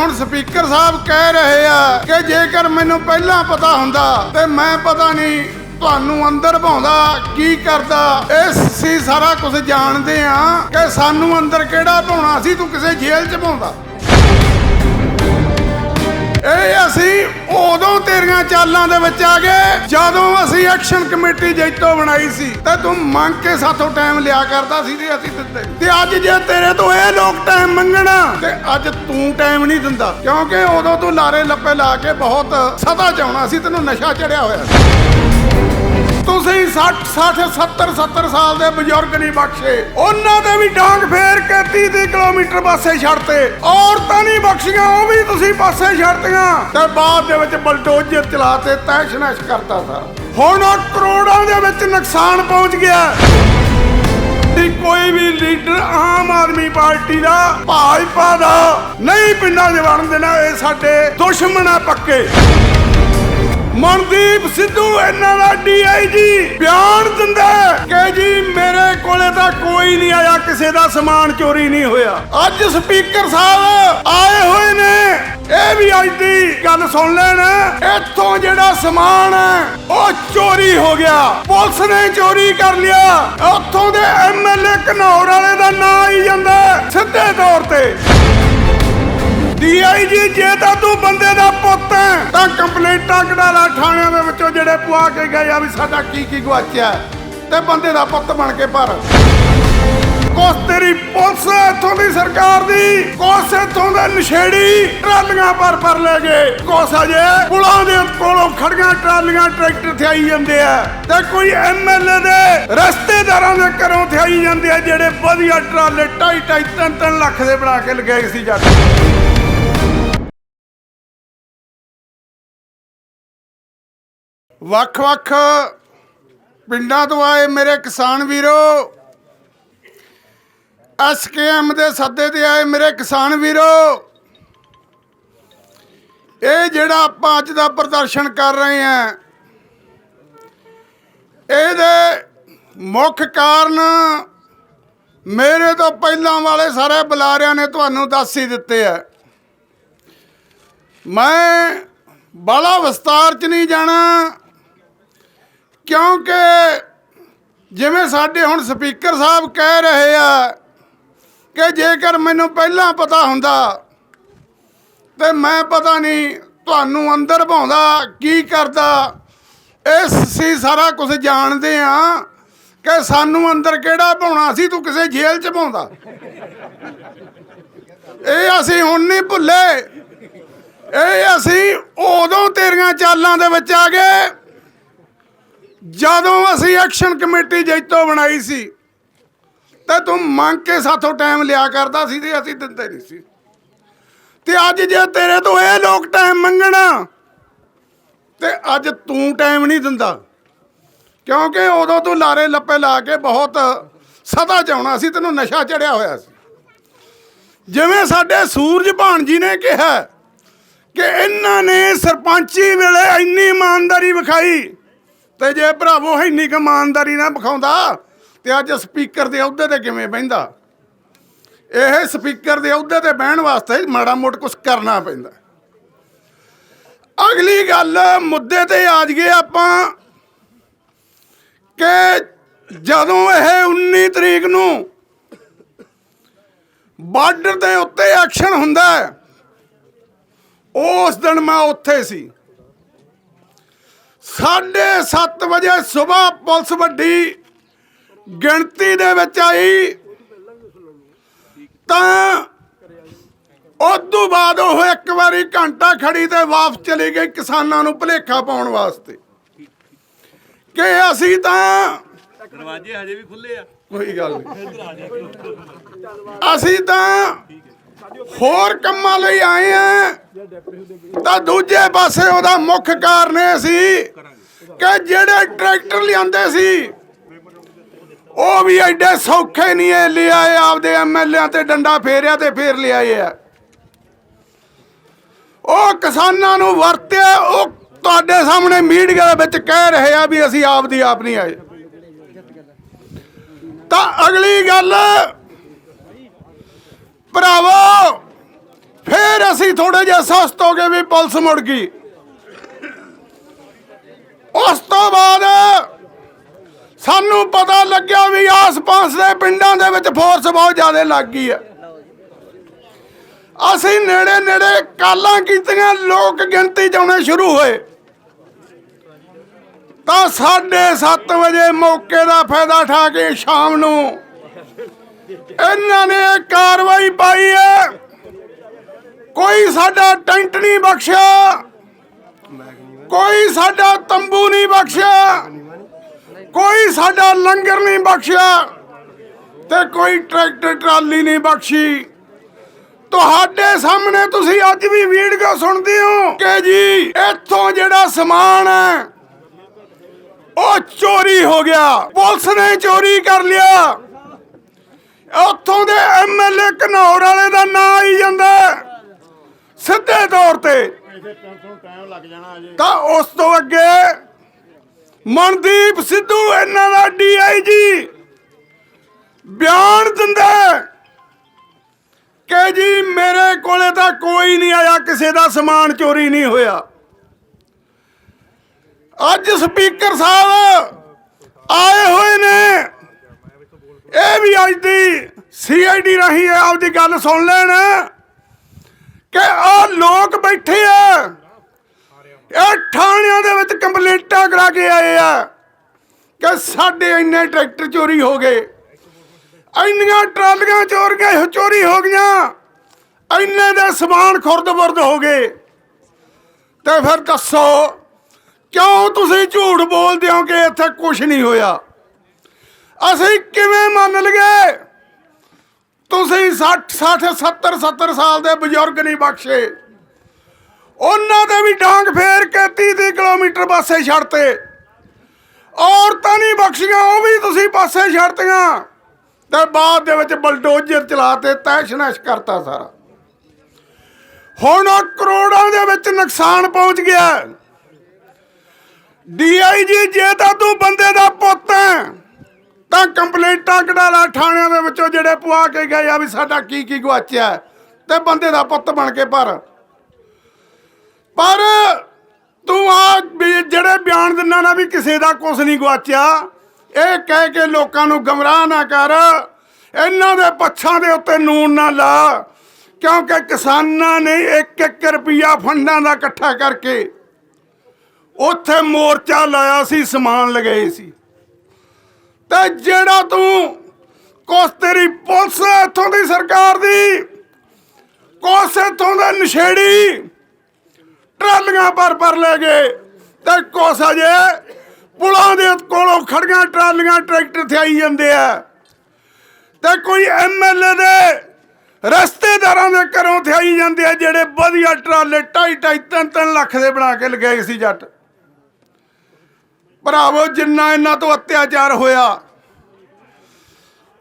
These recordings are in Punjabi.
ਹੁਣ ਸਪੀਕਰ ਸਾਹਿਬ ਕਹਿ ਰਹੇ ਆ ਕਿ ਜੇਕਰ ਮੈਨੂੰ ਪਹਿਲਾਂ ਪਤਾ ਹੁੰਦਾ ਤੇ ਮੈਂ ਪਤਾ ਨਹੀਂ ਤੁਹਾਨੂੰ ਅੰਦਰ ਭਾਉਂਦਾ ਕੀ ਕਰਦਾ। ਇਹ ਸੀ ਸਾਰਾ ਕੁਝ ਜਾਣਦੇ ਆ ਕਿ ਸਾਨੂੰ ਅੰਦਰ ਕਿਹੜਾ ਭਾਉਣਾ ਸੀ, ਤੂੰ ਕਿਸੇ ਜੇਲ੍ਹ 'ਚ ਭਾਉਂਦਾ। ਇਹ ਅਸੀਂ ਉਦੋਂ ਤੇਰੀਆਂ ਚਾਲਾਂ ਦੇ ਵਿੱਚ ਆ ਗਏ। ਜਦੋਂ ਅਸੀਂ ਐਕਸ਼ਨ ਕਮੇਟੀ ਜੈਤੋ ਬਣਾਈ ਸੀ, ਤੇ ਤੂੰ ਮੰਗ ਕੇ ਸਾਥੋਂ ਟਾਈਮ ਲਿਆ ਕਰਦਾ ਸੀ ਤੇ ਅਸੀਂ ਦਿੰਦੇ ਨਹੀਂ। ਤੇ ਅੱਜ ਜੇ ਤੇਰੇ ਤੋਂ ਇਹ ਲੋਕ ਟਾਈਮ ਮੰਗਣਾ, ਤੇ ਅੱਜ ਤੂੰ ਟਾਈਮ ਨਹੀਂ ਦਿੰਦਾ। ਕਿਉਂਕਿ ਉਦੋਂ ਤੂੰ ਲਾਰੇ ਲੱਪੇ ਲਾ ਕੇ ਬਹੁਤ ਸਦਾ ਚਾਉਣਾ ਸੀ, ਤੈਨੂੰ ਨਸ਼ਾ ਚੜਿਆ ਹੋਇਆ ਸੀ। 60 60 70 70 ਸਾਲ ਦੇ ਬਜ਼ੁਰਗ ਨਹੀਂ ਬਖਸ਼ੇ। ਉਹਨਾਂ ਦੇ ਵੀ ਡਾਂਗ ਫੇਰ ਕੇ 30 30 ਕਿਲੋਮੀਟਰ ਪਾਸੇ ਛੱਡਤੇ। ਔਰਤਾਂ ਨਹੀਂ ਬਖਸ਼ੀਆਂ, ਉਹ ਵੀ ਤੁਸੀਂ ਪਾਸੇ ਛੱਡਤੀਆਂ। ਤੇ ਬਾਅਦ ਦੇ ਵਿੱਚ ਬਲਡੋਜ਼ਰ ਚਲਾਤੇ ਤੈਸ਼ ਕਰਤਾ ਸਾਰਾ ਹੁਣ ਉਹ ਕਰੋੜਾਂ ਦੇ ਵਿੱਚ ਨੁਕਸਾਨ ਪਹੁੰਚ ਗਿਆ। ਕਿ ਕੋਈ ਵੀ ਲੀਡਰ ਆਮ ਆਦਮੀ ਪਾਰਟੀ ਦਾ, ਭਾਜਪਾ ਦਾ, ਨਹੀਂ ਪਿੰਡਾਂ ਦੇ ਵੜਨ ਦੇਣਾ, ਇਹ ਸਾਡੇ ਦੁਸ਼ਮਣ ਆ ਪੱਕੇ। ਮਨਦੀਪ ਸਿੱਧੂ ਇਹਨਾਂ ਦਾ ਡੀਆਈਜੀ ਬਿਆਨ ਦਿੰਦਾ ਕਿ ਜੀ ਮੇਰੇ ਕੋਲੇ ਤਾਂ ਕੋਈ ਨਹੀਂ ਆਇਆ, ਕਿਸੇ ਦਾ ਸਮਾਨ ਚੋਰੀ ਨਹੀਂ ਹੋਇਆ। ਅੱਜ ਸਪੀਕਰ ਸਾਹਿਬ ਆਏ ਹੋਏ ਨੇ, ਇਹ ਵੀ ਅੱਜ ਦੀ ਗੱਲ ਸੁਣ ਲੈਣ। ਇੱਥੋਂ ਜਿਹੜਾ ਸਮਾਨ ਹੈ, ਉਹ ਚੋਰੀ ਹੋ ਗਿਆ। ਪੁਲਿਸ ਨੇ ਚੋਰੀ ਕਰ ਲਿਆ। ਉੱਥੋਂ ਦੇ ਐਮਐਲਏ ਘਨੌਰ ਵਾਲੇ ਦਾ ਨਾਂ ਆਈ ਜਾਂਦਾ ਸਿੱਧੇ ਤੌਰ ਤੇ। ਡੀਆਈਜੀ ਜੇ ਤਾਂ ਤੂੰ ਬੰਦੇ ਦਾ ਪੁੱਤ ਹੈ, ਤਾਂ ਕੰਪਲੇਂਟਾਂ ਕਢਾ ਲਾ। ਵਿੱਚੋਂ ਕੇ ਗਏ ਆ ਵੀ ਸਾਡਾ ਕੀ ਕੀ ਗਵਾਚਿਆ ਤੇ ਬੰਦੇ ਦਾ ਪੁੱਤ ਬਣ ਕੇ ਭਰ ਕੋਸ ਤੇਰੀ ਪੁਲਿਸ ਹੈ ਦੀ ਸਰਕਾਰ ਦੀ ਕੋਸ ਇੱਥੋਂ ਦੇ ਨਸ਼ੇੜੀ ਟਰਾਲੀਆਂ ਪਰ ਪਰ ਲੈ ਗਏ ਕੋਸ ਅਜੇ ਪੁਲਾਂ ਦੇ ਕੋਲੋਂ ਖੜੀਆਂ ਟਰਾਲੀਆਂ ਟਰੈਕਟਰ ਤੇ ਆਈ ਜਾਂਦੇ ਆ। ਤੇ ਕੋਈ ਐਮਐਲਏ ਦੇ ਰਸਤੇਦਾਰਾਂ ਦੇ ਘਰੋਂ ਤੇ ਆਈ ਜਾਂਦੇ ਆ, ਜਿਹੜੇ ਵਧੀਆ ਟਰਾਲੇ ਢਾਈ ਢਾਈ ਤਿੰਨ ਤਿੰਨ ਲੱਖ ਦੇ ਬਣਾ ਕੇ ਲਗਾਏ ਸੀ ਜੱਟ ਵੱਖ-ਵੱਖ ਪਿੰਡਾਂ ਤੋਂ ਆਏ ਮੇਰੇ ਕਿਸਾਨ ਵੀਰੋ। ਐਸਕੇਐਮ ਦੇ ਸੱਦੇ ਤੇ ਆਏ ਮੇਰੇ ਕਿਸਾਨ ਵੀਰੋ। ਇਹ ਜਿਹੜਾ ਆਪਾਂ ਅੱਜ ਦਾ ਪ੍ਰਦਰਸ਼ਨ ਕਰ ਰਹੇ ਹਾਂ, ਇਹਦੇ ਮੁੱਖ ਕਾਰਨ ਮੇਰੇ ਤੋਂ ਪਹਿਲਾਂ ਵਾਲੇ ਸਾਰੇ ਬੁਲਾਰਿਆਂ ਨੇ ਤੁਹਾਨੂੰ ਦੱਸ ਹੀ ਦਿੱਤੇ ਆ। ਮੈਂ ਬੜਾ ਵਿਸਤਾਰ ਚ ਨਹੀਂ ਜਾਣਾ ਕਿਉਂਕਿ ਜਿਵੇਂ ਸਾਡੇ ਹੁਣ ਸਪੀਕਰ ਸਾਹਿਬ ਕਹਿ ਰਹੇ ਆ ਕਿ ਜੇਕਰ ਮੈਨੂੰ ਪਹਿਲਾਂ ਪਤਾ ਹੁੰਦਾ ਤੇ ਮੈਂ ਪਤਾ ਨਹੀਂ ਤੁਹਾਨੂੰ ਅੰਦਰ ਭਾਉਂਦਾ ਕੀ ਕਰਦਾ, ਇਸ ਸੀ ਸਾਰਾ ਕੁਝ ਜਾਣਦੇ ਆ ਕਿ ਸਾਨੂੰ ਅੰਦਰ ਕਿਹੜਾ ਭਾਉਣਾ ਸੀ, ਤੂੰ ਕਿਸੇ ਜੇਲ੍ਹ 'ਚ ਭਾਉਂਦਾ। ਇਹ ਅਸੀਂ ਹੁਣ ਨਹੀਂ ਭੁੱਲੇ। ਇਹ ਅਸੀਂ ਉਦੋਂ ਤੇਰੀਆਂ ਚਾਲਾਂ ਦੇ ਵਿੱਚ ਆ ਗਏ ਜਦੋਂ ਅਸੀਂ ਐਕਸ਼ਨ ਕਮੇਟੀ ਜੈਤੋ ਬਣਾਈ ਸੀ, ਤਾਂ ਤੂੰ ਮੰਗ ਕੇ ਸਾਥੋਂ ਟਾਈਮ ਲਿਆ ਕਰਦਾ ਸੀ ਤੇ ਅਸੀਂ ਦਿੰਦੇ ਨਹੀਂ ਸੀ। ਤੇ ਅੱਜ ਜੇ ਤੇਰੇ ਤੋਂ ਇਹ ਲੋਕ ਟਾਈਮ ਮੰਗਣਾ, ਤੇ ਅੱਜ ਤੂੰ ਟਾਈਮ ਨਹੀਂ ਦਿੰਦਾ। ਕਿਉਂਕਿ ਉਦੋਂ ਤੂੰ ਲਾਰੇ ਲੱਪੇ ਲਾ ਕੇ ਬਹੁਤ ਸਦਾ ਚਾਉਣਾ ਸੀ, ਤੈਨੂੰ ਨਸ਼ਾ ਚੜਿਆ ਹੋਇਆ ਸੀ। ਜਿਵੇਂ ਸਾਡੇ ਸੂਰਜ ਭਾਣ ਜੀ ਨੇ ਕਿਹਾ ਕਿ ਇਹਨਾਂ ਨੇ ਸਰਪੰਚੀ ਵੇਲੇ ਇੰਨੀ ਇਮਾਨਦਾਰੀ ਵਿਖਾਈ ਤੇ ਜੇ ਭਰਾਵੋ ਇੰਨੀ ਕੁ ਇਮਾਨਦਾਰੀ ਨਾ ਵਿਖਾਉਂਦਾ, ਤੇ ਅੱਜ ਸਪੀਕਰ ਦੇ ਅਹੁਦੇ ਤੇ ਕਿਵੇਂ ਬਹਿੰਦਾ? ਇਹ ਸਪੀਕਰ ਦੇ ਅਹੁਦੇ ਤੇ ਬਹਿਣ ਵਾਸਤੇ ਮਾੜਾ ਮੋਟ ਕੁਝ ਕਰਨਾ ਪੈਂਦਾ। ਅਗਲੀ ਗੱਲ, ਮੁੱਦੇ ਤੇ ਆ ਜਾਈਏ ਆਪਾਂ ਕਿ ਜਦੋਂ ਇਹ 19 ਤਰੀਕ ਨੂੰ ਬਾਰਡਰ ਦੇ ਉੱਤੇ ਐਕਸ਼ਨ ਹੁੰਦਾ ਉਸ ਦਿਨ ਮੈਂ ਉੱਥੇ ਸੀ। 7:30 ਵਜੇ ਸਵੇਰ ਪੁਲਿਸ ਵੱਡੀ ਗਿਣਤੀ ਦੇ ਵਿੱਚ ਆਈ। ਤਾਂ ਉਦੋਂ ਬਾਅਦ ਉਹ ਇੱਕ ਵਾਰੀ ਘੰਟਾ ਖੜੀ ਤੇ ਵਾਪਸ ਚਲੀ ਗਈ ਕਿਸਾਨਾਂ ਨੂੰ ਭਲੇਖਾ ਪਾਉਣ ਵਾਸਤੇ। ਕਿ ਅਸੀਂ ਤਾਂ ਦਰਵਾਜ਼ੇ ਹਜੇ ਵੀ ਖੁੱਲੇ ਆ। ਕੋਈ ਗੱਲ ਨਹੀਂ। ਅਸੀਂ ਤਾਂ ਹੋਰ ਕੰਮਾਂ ਲਈ ਆਏ ਆ। ਤਾਂ ਦੂਜੇ ਪਾਸੇ ਉਹਦਾ ਮੁੱਖ ਕਾਰਨ ਇਹ ਸੀ ਕਿ ਜਿਹੜੇ ਟਰੈਕਟਰ ਲਿਆਂਦੇ ਸੀ, ਉਹ ਵੀ ਐਡੇ ਸੌਖੇ ਨਹੀਂ ਇਹ ਲਿਆਏ, ਆਪਦੇ ਐਮਐਲਏ ਤੇ ਡੰਡਾ ਫੇਰਿਆ ਤੇ ਫੇਰ ਲਿਆਏ ਆ। ਉਹ ਕਿਸਾਨਾਂ ਨੂੰ ਵਰਤਿਆ, ਉਹ ਤੁਹਾਡੇ ਸਾਹਮਣੇ ਮੀਡੀਆ ਦੇ ਵਿੱਚ ਕਹਿ ਰਹੇ ਆ ਵੀ ਅਸੀਂ ਆਪਦੀ ਆਪ ਨਹੀਂ ਆਏ। ਤਾਂ ਅਗਲੀ ਗੱਲ ਭਰਾਵੋ, ਫੇਰ ਅਸੀਂ ਥੋੜੇ ਜਿਹਾ ਸਸਤ ਹੋ ਗਏ ਵੀ ਪੁਲਿਸ ਮੁੜ ਗਈ। ਉਸ ਤੋਂ ਬਾਅਦ ਸਾਨੂੰ ਪਤਾ ਲੱਗਿਆ ਵੀ ਆਸ-ਪਾਸ ਦੇ ਪਿੰਡਾਂ ਦੇ ਵਿੱਚ ਫੋਰਸ ਬਹੁਤ ਜ਼ਿਆਦਾ ਲੱਗ ਗਈ ਹੈ। ਅਸੀਂ ਨੇੜੇ ਨੇੜੇ ਕਾਲਾਂ ਕੀਤੀਆਂ, ਲੋਕ ਗਿਣਤੀ ਚ ਆਉਣੇ ਸ਼ੁਰੂ ਹੋਏ। ਤਾਂ 7:30 ਵਜੇ ਮੌਕੇ ਦਾ ਫਾਇਦਾ ਉਠਾ ਕੇ ਸ਼ਾਮ ਨੂੰ ਇਹਨਾਂ ਨੇ ਕਾਰਵਾਈ ਪਾਈ ਹੈ। ਕੋਈ ਸਾਡਾ ਟੈਂਟ ਨਹੀਂ ਬਖਸ਼ਿਆ। ਕੋਈ ਸਾਡਾ ਤੰਬੂ ਨਹੀਂ ਬਖਸ਼ਿਆ। ਕੋਈ ਸਾਡਾ ਲੰਗਰ ਨਹੀਂ ਬਖਸ਼ਿਆ ਤੇ ਕੋਈ ਟਰੈਕਟਰ, ਟਰਾਲੀ ਨਹੀਂ ਬਖਸ਼ੀ। ਤੁਹਾਡੇ ਸਾਹਮਣੇ ਤੁਸੀਂ ਅੱਜ ਵੀ ਵੀਡੀਓ ਸੁਣਦੇ ਹੋ ਕਿ ਜੀ, ਇੱਥੋਂ ਜਿਹੜਾ ਸਮਾਨ ਹੈ, ਉਹ ਚੋਰੀ ਹੋ ਗਿਆ। ਪੁਲਿਸ ਨੇ ਚੋਰੀ ਕਰ ਲਿਆ। ਉੱਥੋਂ ਦੇ ਐਮਐਲਏ ਘਨੌਰ ਵਾਲੇ ਦਾ ਨਾਂ ਆਈ ਜਾਂਦਾ ਸਿੱਧੇ ਤੌਰ ਤੇ। ਤਾਂ ਉਸ ਤੋਂ ਅੱਗੇ ਮਨਦੀਪ ਸਿੱਧੂ ਇਹਨਾਂ ਦਾ ਡੀਆਈਜੀ ਬਿਆਨ ਦਿੰਦਾ ਹੈ ਕਿ ਜੀ ਮੇਰੇ ਕੋਲੇ ਤਾਂ ਕੋਈ ਨਹੀਂ ਆਇਆ, ਕਿਸੇ ਦਾ ਸਮਾਨ ਚੋਰੀ ਨਹੀਂ ਹੋਇਆ। ਅੱਜ ਸਪੀਕਰ ਸਾਹਿਬ ਆਏ ਹੋਏ ਇਹ ਵੀ ਅੱਜ ਦੀ ਸੀਆਈਡੀ ਰਾਹੀਂ ਇਹ ਆਪਦੀ ਗੱਲ ਸੁਣ ਲੈਣ। ਕਿ ਆ ਲੋਕ ਬੈਠੇ ਆ। ਇਹ ਥਾਣਿਆਂ ਦੇ ਵਿੱਚ ਕੰਪਲੇਂਟਾਂ ਕਰਾ ਕੇ ਆਏ ਆ ਕਿ ਸਾਡੇ ਇੰਨੇ ਟਰੈਕਟਰ ਚੋਰੀ ਹੋ ਗਏ। ਇੰਨੀਆਂ ਟਰਾਲੀਆਂ ਚੋਰ ਗਏ ਚੋਰੀ ਹੋ ਗਈਆਂ। ਇੰਨੇ ਦੇ ਸਮਾਨ ਖੁਰਦ-ਬੁਰਦ ਹੋ ਗਏ। ਤੇ ਫਿਰ ਦੱਸੋ, ਕਿਉਂ ਤੁਸੀਂ ਝੂਠ ਬੋਲਦੇ ਹੋ ਕਿ ਇੱਥੇ ਕੁਝ ਨਹੀਂ ਹੋਇਆ? ਅਸੀਂ ਕਿਵੇਂ ਮੰਨ ਲਈਏ? ਤੁਸੀਂ 60 60 70 70 ਸਾਲ ਦੇ ਬਜ਼ੁਰਗ ਨਹੀਂ ਬਖਸ਼ੇ। ਉਹਨਾਂ ਦੇ ਵੀ ਡਾਂਗ ਫੇਰ ਕੇ 30 30 ਕਿਲੋਮੀਟਰ ਪਾਸੇ ਛੱਡਤੇ। ਔਰਤਾਂ ਨਹੀਂ ਬਖਸ਼ੀਆਂ, ਉਹ ਵੀ ਤੁਸੀਂ ਪਾਸੇ ਛੱਡਤੀਆਂ। ਤੇ ਬਾਅਦ ਦੇ ਵਿੱਚ ਬਲਡੋਜ਼ਰ ਚਲਾਤੇ ਤੈਸ਼ ਨੈਸ਼ ਕਰਤਾ ਸਾਰਾ। ਹੁਣ ਕਰੋੜਾਂ ਦੇ ਵਿੱਚ ਨੁਕਸਾਨ ਪਹੁੰਚ ਗਿਆ। ਡੀਆਈਜੀ ਜੇ ਤਾਂ ਤੂੰ ਬੰਦੇ ਦਾ ਪੁੱਤ ਹੈ। ਤਾਂ ਕੰਪਲੇਂਟਾਂ ਕਢਾਲਾ ਥਾਣਿਆਂ ਦੇ ਵਿੱਚੋਂ ਜਿਹੜੇ ਪੁਆ ਕੇ ਗਏ ਆ ਵੀ ਸਾਡਾ ਕੀ ਕੀ ਗਵਾਚਿਆ ਤੇ ਬੰਦੇ ਦਾ ਪੁੱਤ ਬਣ ਕੇ ਭਰ ਪਰ ਤੂੰ ਆ ਜਿਹੜੇ ਬਿਆਨ ਦਿੰਨਾ ਨਾ ਵੀ ਕਿਸੇ ਦਾ ਕੁਝ ਨਹੀਂ ਗਵਾਚਿਆ ਇਹ ਕਹਿ ਕੇ ਲੋਕਾਂ ਨੂੰ ਗਮਰਾਹ ਨਾ ਕਰ। ਇਹਨਾਂ ਦੇ ਪੱਛਾਂ ਦੇ ਉੱਤੇ ਨੂਨ ਨਾ ਲਾ, ਕਿਉਂਕਿ ਕਿਸਾਨਾਂ ਨੇ 1-1 ਰੁਪਿਆ ਫੰਡਾਂ ਦਾ ਇਕੱਠਾ ਕਰਕੇ ਉੱਥੇ ਮੋਰਚਾ ਲਾਇਆ ਸੀ, ਸਮਾਨ ਲਗਾਏ ਸੀ। ਤੇ ਜਿਹੜਾ ਤੂੰ ਕੁਛ ਤੇਰੀ ਪੁਲਿਸ ਇੱਥੋਂ ਦੀ ਸਰਕਾਰ ਦੀ ਕੁਛ ਇੱਥੋਂ ਦੇ ਨਸ਼ੇੜੀ, ਟਰਾਲੀਆਂ ਪਰ ਪਰ ਲੈ ਗਏ ਤੇ ਕੁਛ ਅਜੇ ਪੁਲਾਂ ਦੇ ਕੋਲੋਂ ਖੜੀਆਂ ਟਰਾਲੀਆਂ ਟਰੈਕਟਰ ਤੇ ਆਈ ਜਾਂਦੇ ਆ। ਤੇ ਕੋਈ ਐਮਐਲਏ ਦੇ ਰਸਤੇਦਾਰਾਂ ਦੇ ਘਰੋਂ ਤੇ ਆਈ ਜਾਂਦੇ ਆ ਜਿਹੜੇ ਵਧੀਆ ਟਰਾਲੇ ਢਾਈ ਢਾਈ ਤਿੰਨ ਤਿੰਨ ਲੱਖ ਦੇ ਬਣਾ ਕੇ ਲਗਾਏ ਸੀ ਜੱਟ। ਭਰਾਵੋ, ਜਿੰਨਾ ਇਹਨਾਂ ਤੋਂ ਅਤਿਆਚਾਰ ਹੋਇਆ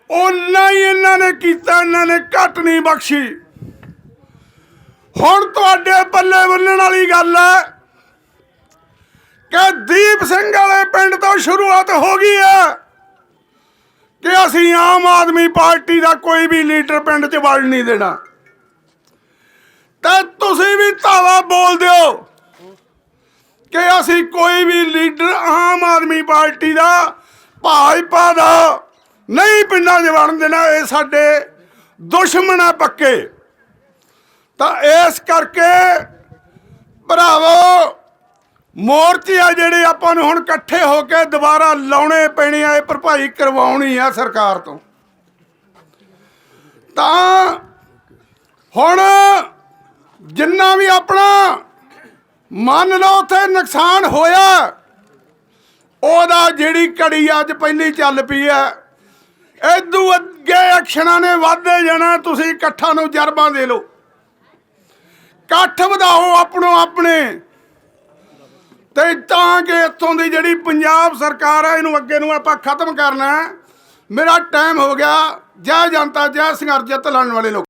ਉਹਨਾਂ ਹੀ ਇਹਨਾਂ ਨੇ ਕੀਤਾ, ਇਹਨਾਂ ਨੇ ਘੱਟ ਨਹੀਂ ਬਖਸ਼ੀ। ਹੁਣ ਤੁਹਾਡੇ ਬੱਲੇ ਬੰਨਣ ਵਾਲੀ ਗੱਲ ਹੈ ਕਿ ਦੀਪ ਸਿੰਘ ਵਾਲੇ ਪਿੰਡ ਤੋਂ ਸ਼ੁਰੂਆਤ ਹੋ ਗਈ ਹੈ ਕਿ ਅਸੀਂ ਆਮ ਆਦਮੀ ਪਾਰਟੀ ਦਾ ਕੋਈ ਵੀ ਲੀਡਰ ਪਿੰਡ 'ਚ ਵੜ ਨਹੀਂ ਦੇਣਾ। ਤੇ ਤੁਸੀਂ ਵੀ ਧਾਵਾ ਬੋਲ ਦਿਓ ਕਿ ਅਸੀਂ ਕੋਈ ਵੀ ਲੀਡਰ ਆਮ ਆਦਮੀ ਪਾਰਟੀ ਦਾ, ਭਾਜਪਾ ਦਾ ਨਹੀਂ ਪਿੰਡਾਂ 'ਚ ਵੜਨ ਦੇਣਾ, ਇਹ ਸਾਡੇ ਦੁਸ਼ਮਣ ਆ ਪੱਕੇ। ਤਾਂ ਇਸ ਕਰਕੇ ਭਰਾਵੋ, ਮੋਰਚੇ ਆ ਜਿਹੜੇ ਆਪਾਂ ਨੂੰ ਹੁਣ ਇਕੱਠੇ ਹੋ ਕੇ ਦੁਬਾਰਾ ਲਾਉਣੇ ਪੈਣੇ ਆ, ਇਹ ਭਰਪਾਈ ਕਰਵਾਉਣੀ ਆ ਸਰਕਾਰ ਤੋਂ। ਤਾਂ ਹੁਣ ਜਿੰਨਾ ਵੀ ਆਪਣਾ ਮੰਨ ਲਓ ਉੱਥੇ ਨੁਕਸਾਨ ਹੋਇਆ। ਉਹਦਾ ਜਿਹੜੀ ਘੜੀ ਅੱਜ ਪਹਿਲੀ ਚੱਲ ਪਈ ਹੈ ਇਦੋਂ ਅੱਗੇ ਐਕਸ਼ਨਾਂ ਨੇ ਵਾਧੇ ਜਾਣਾ, ਤੁਸੀਂ ਇਕੱਠਾਂ ਨੂੰ ਜਰਬਾਂ ਦੇ ਲਓ। ਇਕੱਠ ਵਧਾਓ ਆਪਣੋ ਆਪਣੇ। ਤੇ ਤਾਂ ਕਿ ਇੱਥੋਂ ਦੀ ਜਿਹੜੀ ਪੰਜਾਬ ਸਰਕਾਰ ਹੈ ਇਹਨੂੰ ਅੱਗੇ ਨੂੰ ਆਪਾਂ ਖਤਮ ਕਰਨਾ ਮੇਰਾ ਟਾਈਮ ਹੋ ਗਿਆ। ਜੈ ਜਨਤਾ, ਜੈ ਸੰਘਰਸ਼ ਜਿੱਤ ਲੜਨ ਵਾਲੇ ਲੋਕ।